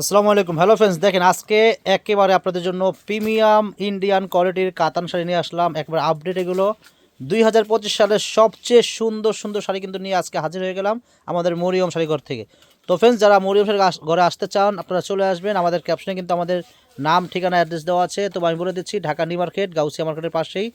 আসসালামু আলাইকুম। Hello friends দেখেন আজকে একেবারে আপনাদের জন্য প্রিমিয়াম ইন্ডিয়ান কোয়ালিটির কাতান শাড়ি নিয়ে আসলাম। একবার আপডেট এগুলো। দুই হাজার পঁচিশ সালের সবচেয়ে সুন্দর সুন্দর শাড়ি কিন্তু নিয়ে আজকে হাজির হয়ে গেলাম আমাদের মরিয়ম শাড়িঘর থেকে। তো ফ্রেন্ডস যারা মরিয়ম শাড়ি ঘরে আসতে চান, আপনারা চলে আসবেন। আমাদের ক্যাপশনে কিন্তু আমাদের নাম, ঠিকানা, অ্যাড্রেস দেওয়া আছে। তো আমি বলে দিচ্ছি, ঢাকা নিউ মার্কেট, গাউসিয়া মার্কেটের পাশেই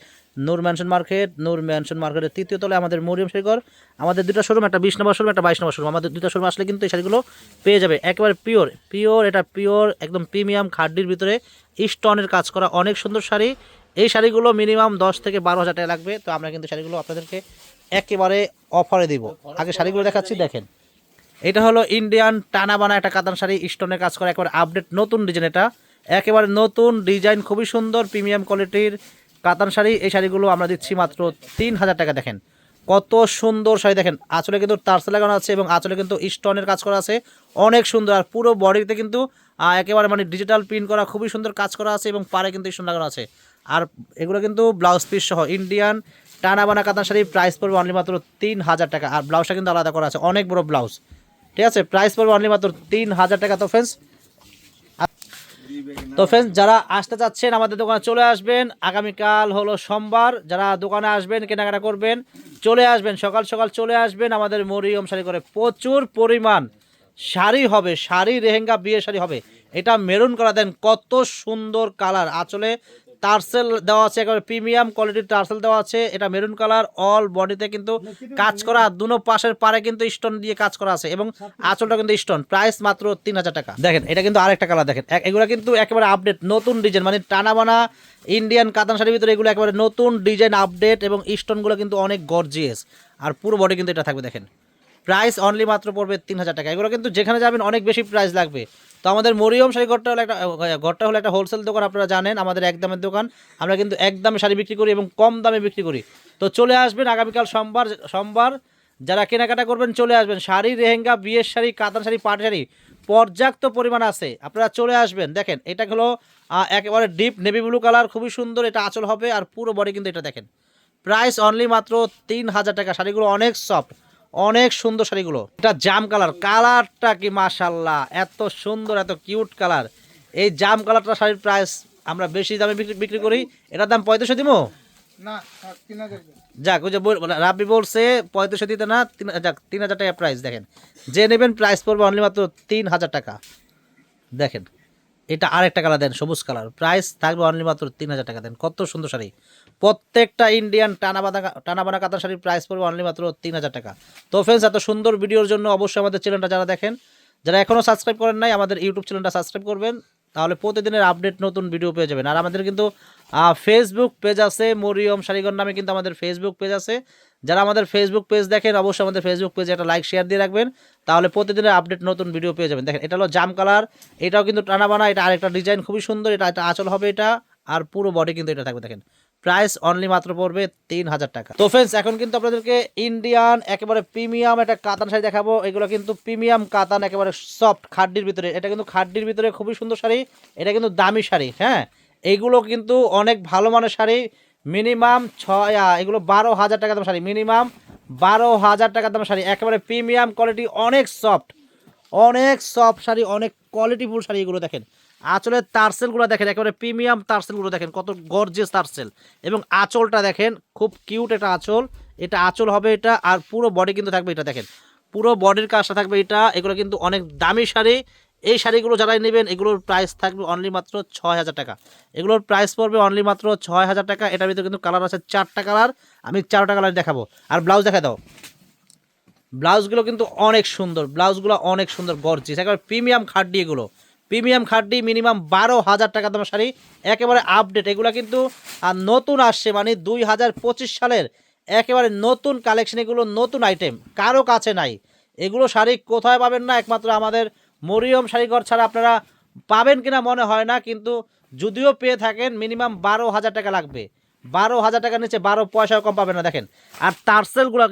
Noor mansion market. Noor mansion মার্কেটের তৃতীয় তলে আমাদের মরিয়ম শাড়িঘর আমাদের দুটো শোরুম একটা বিশ নম্বর শোরুম একটা বাইশ নম্বর শোরুম আমাদের দুটো শোরুম আসলে কিন্তু এই শাড়িগুলো পেয়ে যাবে। একেবারে পিওর পিওর এটা পিওর একদম প্রিমিয়াম খাড্ডির ভিতরে স্টোনের কাজ করা অনেক সুন্দর শাড়ি। এই শাড়িগুলো মিনিমাম দশ থেকে বারো হাজার টাকা লাগবে। তো আমরা কিন্তু শাড়িগুলো আপনাদেরকে একেবারে অফারে দিব। আগে শাড়িগুলো দেখাচ্ছি, দেখেন। এটা হলো ইন্ডিয়ান টানা বানা একটা কাতান শাড়ি, স্টোনের কাজ করা, একেবারে আপডেট নতুন ডিজাইন এটা। একেবারে নতুন, ডিজাইন খুবই সুন্দর, প্রিমিয়াম কোয়ালিটির কাতান শাড়ি। এই শাড়িগুলো আমরা দিচ্ছি মাত্র তিন হাজার টাকা, দেখেন। কত সুন্দর শাড়ি, দেখেন। আঁচলে কিন্তু টার্সে লাগানো আছে এবং আঁচলে কিন্তু স্টোনের কাজ করা আছে। অনেক সুন্দর, আর পুরো বডিতে কিন্তু একেবারে মানে ডিজিটাল প্রিন্ট করা, খুবই সুন্দর কাজ করা আছে এবং পারে কিন্তু স্টোন লাগানো আছে। আর এগুলো কিন্তু ব্লাউজ পিস সহ ইন্ডিয়ান টানা বানা কাতান শাড়ি প্রাইস পড়বে অনলি মাত্র তিন হাজার টাকা। আর ব্লাউজটা কিন্তু আলাদা করা আছে, অনেক বড় ব্লাউজ ঠিক আছে? প্রাইস পড়বে অনলি মাত্র তিন হাজার টাকা তো ফ্রেন্ডস তো ফ্রেন্ডস যারা আসতে চাচ্ছেন আমাদের দোকানে চলে আসবেন। আগামীকাল হলো সোমবার, যারা দোকানে আসবেন, কেনাকাটা করবেন, চলে আসবেন, সকাল সকাল চলে আসবেন। আমাদের মরিয়ম শাড়ি করে প্রচুর পরিমাণ শাড়ি হবে, শাড়ি রেহেঙ্গা বিয়ে শাড়ি হবে। এটা মেরুন করা, দেন কত সুন্দর কালার আঁচলে টার্সেল দেওয়া আছে একেবারে প্রিমিয়াম কোয়ালিটির টার্সেল দেওয়া আছে। এটা মেরুন কালার অল বডিতে কিন্তু কাজ করা দুনো পাশের পারে কিন্তু স্টোন দিয়ে কাজ করা আছে এবং আঁচলটা কিন্তু স্টোন প্রাইস মাত্র তিন হাজার টাকা। দেখেন এটা কিন্তু আরেকটা কালার দেখেন। এগুলো কিন্তু একেবারে আপডেট নতুন ডিজাইন মানে টানা বানা ইন্ডিয়ান কাতান শাড়ির ভিতরে এগুলো একেবারে নতুন ডিজাইন আপডেট এবং স্টোনগুলো কিন্তু অনেক গর্জিয়াস আর পুরো বডি কিন্তু এটা থাকবে দেখেন। প্রাইস অনলি মাত্র পড়বে তিন হাজার টাকা। এগুলো কিন্তু যেখানে যাবেন অনেক বেশি প্রাইস লাগবে। তো আমাদের মরিয়ম শাড়ি ঘরটা হলো একটা ঘরটা হলো একটা হোলসেল দোকান, আপনারা জানেন, আমাদের এক দামের দোকান। আমরা কিন্তু এক দামে শাড়ি বিক্রি করি এবং কম দামে বিক্রি করি। তো চলে আসবেন আগামীকাল সোমবার সোমবার, যারা কেনাকাটা করবেন চলে আসবেন। শাড়ি রেহেঙ্গা বিয়ের শাড়ি কাতান শাড়ি, পাট শাড়ি, পর্যাপ্ত পরিমাণ আছে। আপনারা চলে আসবেন, দেখেন, এটা হলো একেবারে ডিপ নেভি ব্লু কালার খুবই সুন্দর, এটা আঁচল হবে, আর পুরো বডি কিন্তু এটা দেখেন। প্রাইস অনলি মাত্র তিন হাজার টাকা, শাড়িগুলো অনেক সফট অনেক সুন্দর শাড়িগুলো। এটা জাম কালার। কালারটা কি মাশাল্লাহ এত সুন্দর এত কিউট কালার। এই জাম কালারটা শাড়ির প্রাইস আমরা বেশি দামে বিক্রি বিক্রি করি। এটার দাম পঁয়ত্রিশশো দিব? যাক ওই যে বল- রাব্বি বলছে পঁয়ত্রিশশো দিতে না তিন যাক তিন হাজার টাকা প্রাইস দেখেন। যে নেবেন প্রাইস পড়বে অনলি মাত্র তিন হাজার টাকা। দেখেন। এটা আরেকটা কালার দেন, সবুজ কালার প্রাইস থাকবে অনলি মাত্র তিন হাজার টাকা দেন। কত সুন্দর শাড়ি। প্রত্যেকটা ইন্ডিয়ান টানাবানা টানাবানা কাতার শাড়ির প্রাইস পড়বে অনলি মাত্র তিন হাজার টাকা। তো ফ্রেন্ডস এত সুন্দর ভিডিওর জন্য অবশ্যই আমাদের চ্যানেলটা যারা দেখেন, যারা এখনও সাবস্ক্রাইব করেন নাই, আমাদের ইউটিউব চ্যানেলটা সাবস্ক্রাইব করবেন, তাহলে প্রতিদিনের আপডেট নতুন ভিডিও পেয়ে যাবেন। আর আমাদের কিন্তু ফেসবুক পেজ আছে, মরিয়ম শাড়িগর নামে কিন্তু আমাদের ফেসবুক পেজ আছে। যারা আমাদের ফেসবুক পেজ দেখেন, অবশ্যই আমাদের ফেসবুক পেজে একটা লাইক শেয়ার দিয়ে রাখবেন। তাহলে প্রতিদিনের আপডেট নতুন ভিডিও পেয়ে যাবেন। দেখেন, এটা হলো জাম কালার এটাও কিন্তু টানা বানা, এটা আরেকটা ডিজাইন খুবই সুন্দর, এটা একটা আঁচল হবে এটা, আর পুরো বডি কিন্তু এটা থাকবে, দেখেন। প্রাইস অনলি মাত্র পড়বে তিন হাজার টাকা। তো ফ্রেন্ডস এখন কিন্তু আপনাদেরকে ইন্ডিয়ান একেবারে প্রিমিয়াম একটা কাতান শাড়ি দেখাবো। এগুলো কিন্তু প্রিমিয়াম কাতান, একেবারে সফট খাড্ডির ভিতরে। এটা কিন্তু খাড্ডির ভিতরে খুবই সুন্দর শাড়ি, এটা কিন্তু দামি শাড়ি হ্যাঁ? এইগুলো কিন্তু অনেক ভালো মানের শাড়ি মিনিমাম ছয় এগুলো বারো হাজার টাকা দাম শাড়ি। মিনিমাম বারো হাজার টাকা দাম শাড়ি। একেবারে প্রিমিয়াম কোয়ালিটি অনেক সফট অনেক সফট শাড়ি, অনেক কোয়ালিটিফুল শাড়ি এগুলো দেখেন। আঁচলের তারসেলগুলো দেখেন, একেবারে প্রিমিয়াম তারসেলগুলো দেখেন, কত গর্জিয়াস তারসেল। এবং আঁচলটা দেখেন, খুব কিউট এটা আঁচল। এটা আঁচল হবে এটা, আর পুরো বডি কিন্তু থাকবে এটা দেখেন। পুরো বডির কাজটা থাকবে এটা, এগুলো কিন্তু অনেক দামি শাড়ি। এই শাড়িগুলো যারাই নেবেন, এগুলোর প্রাইস থাকবে অনলি মাত্র ছয় হাজার টাকা। এগুলোর প্রাইস পড়বে অনলি মাত্র ছয় হাজার টাকা। এটার ভিতরে কিন্তু কালার আছে চারটা কালার আমি চারটা কালার দেখাবো। আর ব্লাউজ দেখা দাও। ব্লাউজগুলো কিন্তু অনেক সুন্দর। ব্লাউজগুলো অনেক সুন্দর গর্জিস একেবারে প্রিমিয়াম খাড্ডি এগুলো। প্রিমিয়াম খাড্ডি মিনিমাম বারো হাজার টাকা দামের শাড়ি। একেবারে আপডেট এগুলো কিন্তু আর নতুন আসছে। মানে দুই হাজার পঁচিশ সালের একেবারে নতুন কালেকশন এগুলো, নতুন আইটেম কারও কাছে নাই। এগুলো শাড়ি কোথায় পাবেন না? একমাত্র আমাদের মরিয়ম শাড়িঘর ছাড়া আপনারা পাবেন কিনা মনে হয় না, কিন্তু যদিও পেয়ে থাকেন, মিনিমাম বারো হাজার টাকা লাগবে। বারো হাজার টাকার নিচে বারো পয়সাও কম পাবেন না, দেখেন। আর তারসেলগুলো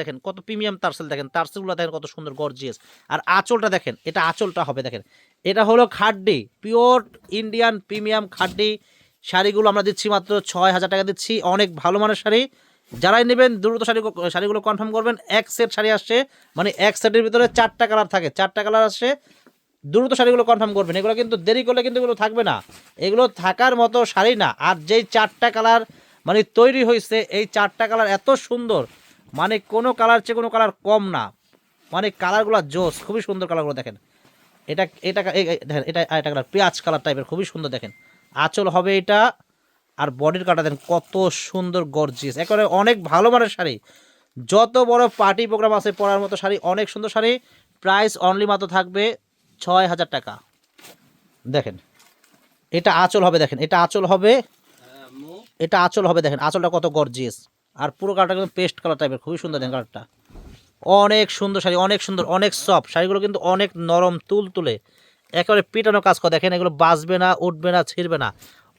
দেখেন, কত প্রিমিয়াম তারসেল দেখেন তারসেলগুলো দেখেন কত সুন্দর গর্জিয়াস আর আঁচলটা দেখেন, এটা আঁচলটা হবে, দেখেন। এটা হলো খাড্ডি পিওর ইন্ডিয়ান প্রিমিয়াম খাড্ডি। শাড়িগুলো আমরা দিচ্ছি মাত্র ছয় হাজার টাকা দিচ্ছি, অনেক ভালো মানের শাড়ি। যারাই নেবেন দ্রুত শাড়ি শাড়িগুলো কনফার্ম করবেন, এক সেট শাড়ি আসছে মানে এক সেটের ভিতরে চারটা কালার থাকে। চারটা কালার আসছে, দ্রুত শাড়িগুলো কনফার্ম করবেন। এগুলো কিন্তু দেরি করলে কিন্তু এগুলো থাকবে না। এগুলো থাকার মতো শাড়ি না। আর যেই চারটা কালার মানে তৈরি হয়েছে এই চারটা কালার এত সুন্দর মানে কোনো কালার চেয়ে কোনো কালার কম না। মানে কালারগুলো জোস, খুবই সুন্দর কালারগুলো দেখেন। এটা এটা দেখেন, এটা এটা কালার পেঁয়াজ কালার টাইপের খুবই সুন্দর দেখেন। আঁচল হবে এটা আর বডির কাটা দেন কত সুন্দর গর্জিয়াস একেবারে অনেক ভালো মানের শাড়ি। যত বড় পার্টি প্রোগ্রাম আছে পরার মতো শাড়ি, অনেক সুন্দর শাড়ি। প্রাইস অনলি মাত্র থাকবে ছয় হাজার টাকা। দেখেন, এটা আঁচল হবে, দেখেন, এটা আঁচল হবে, এটা আঁচল হবে, দেখেন, আঁচলটা কত গর্জিয়াস আর পুরো কালারটা কিন্তু পেস্ট কালার টাইপের খুবই সুন্দর দেখেন কালারটা। অনেক সুন্দর শাড়ি, অনেক সুন্দর, অনেক সফট শাড়িগুলো কিন্তু অনেক নরম তুল তুলে একেবারে পিটানো কাজ করে, দেখেন, এগুলো বাঁচবে না, উঠবে না, ছিঁড়বে না।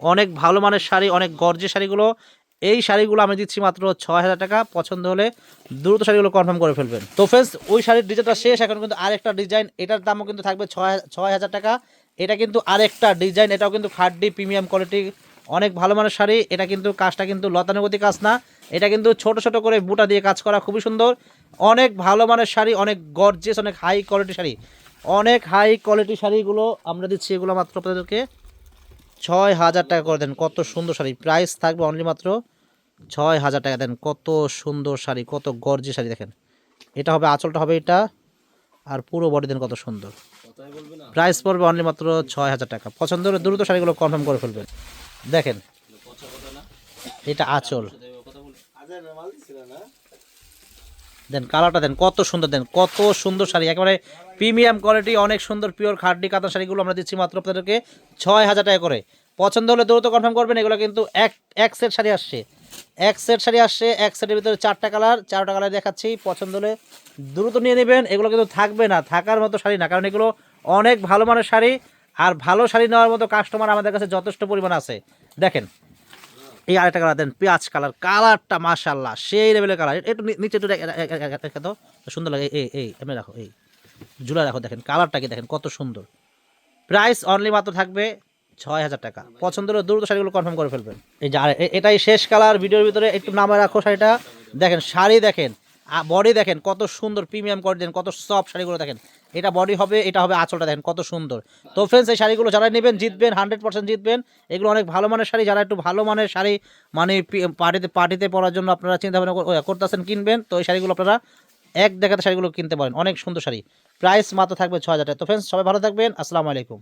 অনেক ভালো মানের শাড়ি, অনেক গর্জে শাড়িগুলো। এই শাড়িগুলো আমি দিচ্ছি মাত্র ছয় হাজার টাকা। পছন্দ হলে দ্রুত শাড়িগুলো কনফার্ম করে ফেলবেন। তো ফ্রেন্ডস ওই শাড়ির ডিজাইনটা শেষ। এখন কিন্তু আরেকটা ডিজাইন এটার দামও কিন্তু থাকবে ছয় ছয় হাজার টাকা। এটা কিন্তু আরেকটা ডিজাইন এটাও কিন্তু খাড্ডি প্রিমিয়াম কোয়ালিটি অনেক ভালো মানের শাড়ি। এটা কিন্তু কাজটা কিন্তু লতানুগতি কাজ না। এটা কিন্তু ছোট ছোট করে বুটা দিয়ে কাজ করা খুবই সুন্দর। অনেক ভালো মানের শাড়ি, অনেক গর্জেস অনেক হাই কোয়ালিটি শাড়ি। অনেক হাই কোয়ালিটি শাড়িগুলো আমরা দিচ্ছি এগুলো মাত্র আপনাদেরকে। ছয় হাজার টাকা করে দেন। কত সুন্দর শাড়ি। প্রাইস থাকবে অনলি মাত্র ছয় হাজার টাকা। দেন কত সুন্দর শাড়ি কত গর্জি শাড়ি দেখেন। এটা হবে আঁচলটা হবে এটা আর পুরো বডি দেন কত সুন্দর। প্রাইস পড়বে অনলি মাত্র ছয় হাজার টাকা। পছন্দ হলে দ্রুত শাড়িগুলো কনফার্ম করে ফেলবেন। দেখেন এটা আঁচল। দেন কালারটা দেন, কত সুন্দর দেন, কত সুন্দর শাড়ি। একেবারে প্রিমিয়াম কোয়ালিটি, অনেক সুন্দর, পিওর খাড্ডি কাতান শাড়িগুলো আমরা দিচ্ছি মাত্র আপনাদেরকে ছয় হাজার টাকা করে। পছন্দ হলে দ্রুত কনফার্ম করবেন, এগুলো কিন্তু এক এক সেট শাড়ি আসছে। এক সেট শাড়ি আসছে, এক সেটের ভিতরে চারটা কালার চারটা কালার দেখাচ্ছি, পছন্দ হলে দ্রুত নিয়ে নেবেন, এগুলো কিন্তু থাকবে না, থাকার মতো শাড়ি না, কারণ এগুলো অনেক ভালো মানের শাড়ি, আর ভালো শাড়ি নেওয়ার মতো কাস্টমার আমাদের কাছে যথেষ্ট পরিমাণ আছে। দেখেন এই আরেকটা কালার দেন, পেঁয়াজ কালার কালারটা মাশাল্লাহ সেই লেভেলের কালার একটু নিচে একটু রেখে- দাও সুন্দর লাগে, এই এই, এমনি রাখো এই জুলা রাখো দেখেন কালারটাকে দেখেন, কত সুন্দর। প্রাইস অনলি মাত্র থাকবে ছয় হাজার টাকা। পছন্দ হলে দ্রুত শাড়িগুলো কনফার্ম করে ফেলবেন। এই যে এটাই শেষ কালার ভিডিওর ভিতরে একটু নামে রাখো শাড়িটা। দেখেন, শাড়ি দেখেন বডি দেখেন, কত সুন্দর প্রিমিয়াম কোয়ালিটি দেন, কত সফট শাড়িগুলো দেখেন। এটা বডি হবে, এটা হবে আঁচলটা দেখেন কত সুন্দর। তো ফ্রেন্ডস এই শাড়িগুলো যারা নেবেন, জিতবেন হান্ড্রেড পার্সেন্ট জিতবেন। এগুলো অনেক ভালো মানের শাড়ি, যারা একটু ভালো মানের শাড়ি মানে পার্টিতে পার্টিতে পরার জন্য আপনারা চিন্তা ভাবনা করতে করতেছেন, কিনবেন, তো এই শাড়িগুলো আপনারা এক দেখাতে শাড়িগুলো কিনতে পারেন। অনেক সুন্দর শাড়ি। প্রাইস মাত্র থাকবে ছ হাজার টাকা। তো ফ্রেন্ডস সবাই ভালো থাকবেন। আসসালামু আলাইকুম।